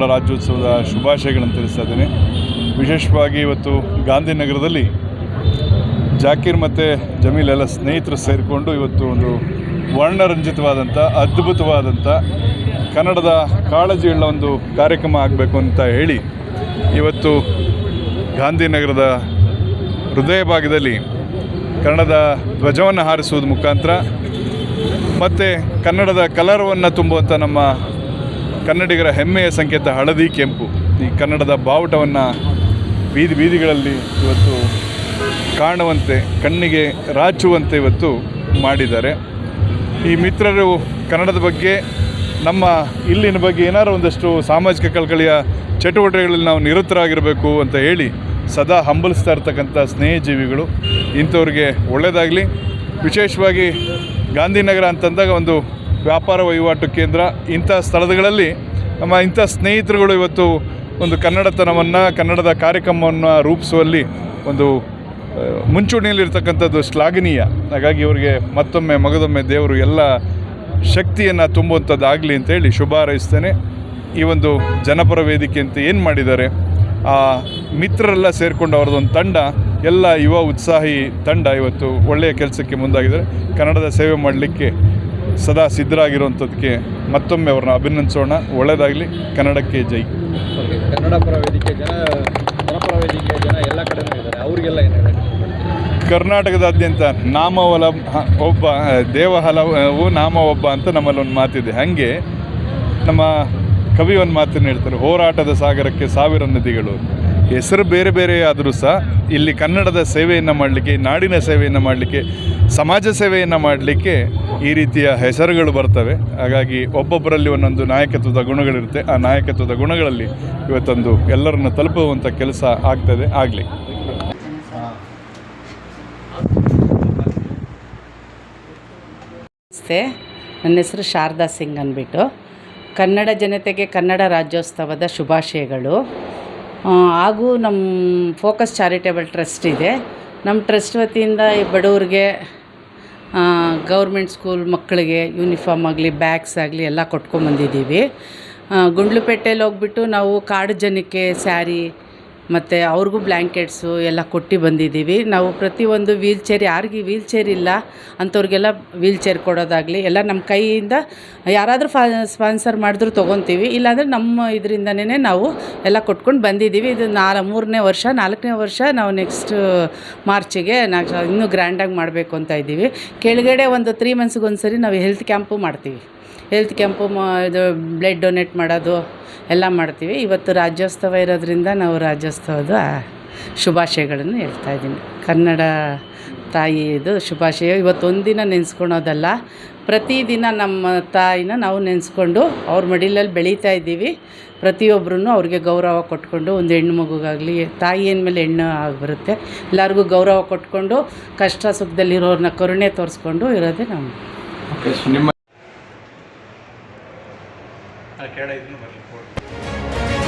ಕನ್ನಡ ರಾಜ್ಯೋತ್ಸವದ ಶುಭಾಶಯಗಳನ್ನು ತಿಳಿಸ್ತಾ ಇದ್ದೇನೆ. ವಿಶೇಷವಾಗಿ ಇವತ್ತು ಗಾಂಧಿನಗರದಲ್ಲಿ ಜಾಕೀರ್ ಮತ್ತು ಜಮೀಲ್ ಎಲ್ಲ ಸ್ನೇಹಿತರು ಸೇರಿಕೊಂಡು ಇವತ್ತು ಒಂದು ವರ್ಣರಂಜಿತವಾದಂಥ, ಅದ್ಭುತವಾದಂಥ ಕನ್ನಡದ ಕಾಳಜಿಯುಳ್ಳ ಒಂದು ಕಾರ್ಯಕ್ರಮ ಆಗಬೇಕು ಅಂತ ಹೇಳಿ ಇವತ್ತು ಗಾಂಧಿನಗರದ ಹೃದಯ ಭಾಗದಲ್ಲಿ ಕನ್ನಡದ ಧ್ವಜವನ್ನು ಹಾರಿಸುವುದು ಮುಖಾಂತರ ಮತ್ತು ಕನ್ನಡದ ಕಲರವನ್ನು ತುಂಬುವಂಥ ನಮ್ಮ ಕನ್ನಡಿಗರ ಹೆಮ್ಮೆಯ ಸಂಕೇತ ಹಳದಿ ಕೆಂಪು. ಈ ಕನ್ನಡದ ಬಾವುಟವನ್ನು ಬೀದಿ ಬೀದಿಗಳಲ್ಲಿ ಇವತ್ತು ಕಾಣುವಂತೆ, ಕಣ್ಣಿಗೆ ರಾಚುವಂತೆ ಇವತ್ತು ಮಾಡಿದ್ದಾರೆ. ಈ ಮಿತ್ರರು ಕನ್ನಡದ ಬಗ್ಗೆ, ನಮ್ಮ ಇಲ್ಲಿನ ಬಗ್ಗೆ ಏನಾದರೂ ಒಂದಷ್ಟು ಸಾಮಾಜಿಕ ಕಳಕಳಿಯ ಚಟುವಟಿಕೆಗಳಲ್ಲಿ ನಾವು ನಿರತರಾಗಿರಬೇಕು ಅಂತ ಹೇಳಿ ಸದಾ ಹಂಬಲಿಸ್ತಾ ಇರ್ತಕ್ಕಂಥ ಸ್ನೇಹಜೀವಿಗಳು. ಇಂಥವ್ರಿಗೆ ಒಳ್ಳೆಯದಾಗಲಿ ವಿಶೇಷವಾಗಿ ಗಾಂಧಿನಗರ ಅಂತಂದಾಗ ಒಂದು ವ್ಯಾಪಾರ ವಹಿವಾಟು ಕೇಂದ್ರ, ಇಂಥ ಸ್ಥಳಗಳಲ್ಲಿ ನಮ್ಮ ಇಂಥ ಸ್ನೇಹಿತರುಗಳು ಇವತ್ತು ಒಂದು ಕನ್ನಡತನವನ್ನು, ಕನ್ನಡದ ಕಾರ್ಯಕ್ರಮವನ್ನು ರೂಪಿಸುವಲ್ಲಿ ಒಂದು ಮುಂಚೂಣಿಯಲ್ಲಿರ್ತಕ್ಕಂಥದ್ದು ಶ್ಲಾಘನೀಯ. ಹಾಗಾಗಿ ಇವರಿಗೆ ಮತ್ತೊಮ್ಮೆ, ಮಗದೊಮ್ಮೆ ದೇವರು ಎಲ್ಲ ಶಕ್ತಿಯನ್ನು ತುಂಬುವಂಥದ್ದಾಗಲಿ ಅಂತೇಳಿ ಶುಭ ಹಾರೈಸ್ತೇನೆ. ಈ ಒಂದು ಜನಪರ ವೇದಿಕೆ ಅಂತ ಏನು ಮಾಡಿದ್ದಾರೆ, ಆ ಮಿತ್ರರೆಲ್ಲ ಸೇರಿಕೊಂಡು ಅವ್ರದ್ದೊಂದು ತಂಡ, ಎಲ್ಲ ಯುವ ಉತ್ಸಾಹಿ ತಂಡ ಇವತ್ತು ಒಳ್ಳೆಯ ಕೆಲಸಕ್ಕೆ ಮುಂದಾಗಿದ್ದಾರೆ. ಕನ್ನಡದ ಸೇವೆ ಮಾಡಲಿಕ್ಕೆ ಸದಾ ಸಿದ್ಧರಾಗಿರುವಂಥದ್ದಕ್ಕೆ ಮತ್ತೊಮ್ಮೆ ಅವ್ರನ್ನ ಅಭಿನಂದಿಸೋಣ. ಒಳ್ಳೆಯದಾಗಲಿ. ಕನ್ನಡಕ್ಕೆ ಜೈ. ಕನ್ನಡ ಪರ ವೇದಿಕೆ ಜನ ಜನಪರ ವೇದಿಕೆ ಜನ ಎಲ್ಲ ಕಡೆ ಇದ್ದಾರೆ. ಅವರಿಗೆಲ್ಲ ಏನು ಕರ್ನಾಟಕದಾದ್ಯಂತ ನಾಮ ಒಲ ಒಬ್ಬ ದೇವ ಹಲವು ನಾಮ ಒಬ್ಬ ಅಂತ ನಮ್ಮಲ್ಲಿ ಒಂದು ಮಾತಿದೆ. ಹಾಗೆ ನಮ್ಮ ಕವಿ ಒಂದು ಮಾತನ್ನು ಹೇಳ್ತಾರೆ. ಹೋರಾಟದ ಸಾಗರಕ್ಕೆ ಸಾವಿರ ನದಿಗಳು. ಹೆಸರು ಬೇರೆ ಬೇರೆ ಆದರೂ ಸಹ ಇಲ್ಲಿ ಕನ್ನಡದ ಸೇವೆಯನ್ನು ಮಾಡಲಿಕ್ಕೆ, ನಾಡಿನ ಸೇವೆಯನ್ನು ಮಾಡಲಿಕ್ಕೆ, ಸಮಾಜ ಸೇವೆಯನ್ನು ಮಾಡಲಿಕ್ಕೆ ಈ ರೀತಿಯ ಹೆಸರುಗಳು ಬರ್ತವೆ. ಹಾಗಾಗಿ ಒಬ್ಬೊಬ್ಬರಲ್ಲಿ ಒಂದೊಂದು ನಾಯಕತ್ವದ ಗುಣಗಳಿರುತ್ತೆ. ಆ ನಾಯಕತ್ವದ ಗುಣಗಳಲ್ಲಿ ಇವತ್ತೊಂದು ಎಲ್ಲರನ್ನು ತಲುಪುವಂಥ ಕೆಲಸ ಆಗ್ತದೆ, ಆಗಲಿ. ನನ್ನ ಹೆಸರು ಶಾರದಾ ಸಿಂಗ್ ಅಂದ್ಬಿಟ್ಟು. ಕನ್ನಡ ಜನತೆಗೆ ಕನ್ನಡ ರಾಜ್ಯೋತ್ಸವದ ಶುಭಾಶಯಗಳು. ಹಾಗೂ ನಮ್ಮ ಫೋಕಸ್ ಚಾರಿಟೇಬಲ್ ಟ್ರಸ್ಟ್ ಇದೆ. ನಮ್ಮ ಟ್ರಸ್ಟ್ ವತಿಯಿಂದ ಈ ಬಡವ್ರಿಗೆ ಗೌರ್ಮೆಂಟ್ ಸ್ಕೂಲ್ ಮಕ್ಕಳಿಗೆ ಯೂನಿಫಾರ್ಮ್ ಆಗಲಿ ಬ್ಯಾಗ್ಸ್ ಆಗಲಿ ಎಲ್ಲ ಕೊಟ್ಕೊಂಬಂದಿದ್ದೀವಿ ಗುಂಡ್ಲುಪೇಟೆಯಲ್ಲಿ ಹೋಗ್ಬಿಟ್ಟು ನಾವು ಕಾಡು ಜನಕ್ಕೆ ಸ್ಯಾರಿ ಮತ್ತು ಅವ್ರಿಗೂ ಬ್ಲ್ಯಾಂಕೆಟ್ಸು ಎಲ್ಲ ಕೊಟ್ಟು ಬಂದಿದ್ದೀವಿ. ನಾವು ಪ್ರತಿಯೊಂದು ವೀಲ್ ಚೇರ್ ಯಾರಿಗೆ ವೀಲ್ ಚೇರ್ ಇಲ್ಲ. ಅಂಥವ್ರಿಗೆಲ್ಲ ವೀಲ್ ಚೇರ್ ಕೊಡೋದಾಗಲಿ, ಎಲ್ಲ ನಮ್ಮ ಕೈಯಿಂದ ಯಾರಾದರೂ ಫಾ ಸ್ಪಾನ್ಸರ್ ಮಾಡಿದ್ರು ತೊಗೊತೀವಿ. ಇಲ್ಲಾಂದರೆ ನಮ್ಮ ಇದರಿಂದನೇ ನಾವು ಎಲ್ಲ ಕೊಟ್ಕೊಂಡು ಬಂದಿದ್ದೀವಿ. ಇದು ನಾಲ್, ಮೂರನೇ ವರ್ಷ, ನಾಲ್ಕನೇ ವರ್ಷ ನಾವು ನೆಕ್ಸ್ಟ್ ಮಾರ್ಚಿಗೆ ನಾಲ್ಕು ಇನ್ನೂ ಗ್ರ್ಯಾಂಡಾಗಿ ಮಾಡಬೇಕು ಅಂತ ಇದ್ದೀವಿ. ಕೆಳಗಡೆ ಒಂದು ತ್ರೀ ಮಂತ್ಸ್ಗೆ ಸರಿ ನಾವು ಹೆಲ್ತ್ ಕ್ಯಾಂಪು ಮಾಡ್ತೀವಿ. ಹೆಲ್ತ್ ಕ್ಯಾಂಪು ಮ, ಇದು ಬ್ಲಡ್ ಡೊನೇಟ್ ಮಾಡೋದು ಎಲ್ಲ ಮಾಡ್ತೀವಿ. ಇವತ್ತು ರಾಜ್ಯೋತ್ಸವ ಇರೋದ್ರಿಂದ ನಾವು ರಾಜ್ಯೋತ್ಸವದ ಶುಭಾಶಯಗಳನ್ನು ಹೇಳ್ತಾ ಇದ್ದೀನಿ. ಕನ್ನಡ ತಾಯಿಯದು ಶುಭಾಶಯ. ಇವತ್ತೊಂದು ದಿನ ನೆನೆಸ್ಕೊಳೋದಲ್ಲ, ಪ್ರತಿದಿನ ನಮ್ಮ ತಾಯಿನ ನಾವು ನೆನೆಸ್ಕೊಂಡು ಅವ್ರ ಮಡಿಲಲ್ಲಿ ಬೆಳೀತಾ ಇದ್ದೀವಿ. ಪ್ರತಿಯೊಬ್ಬರೂ ಅವ್ರಿಗೆ ಗೌರವ ಕೊಟ್ಕೊಂಡು, ಒಂದು ಹೆಣ್ಣು ಮಗುಗಾಗಲಿ, ತಾಯಿ ಅಂದಮೇಲೆ ಹೆಣ್ಣು ಆಗಿ ಬರುತ್ತೆ ಎಲ್ಲರಿಗೂ ಗೌರವ ಕೊಟ್ಕೊಂಡು, ಕಷ್ಟ ಸುಖದಲ್ಲಿರೋರನ್ನ ಕರುಣೆ ತೋರಿಸ್ಕೊಂಡು ಇರೋದೇ ನಮ್ಮ ನಿಮ್ಮ Aquela aí não vai me importar.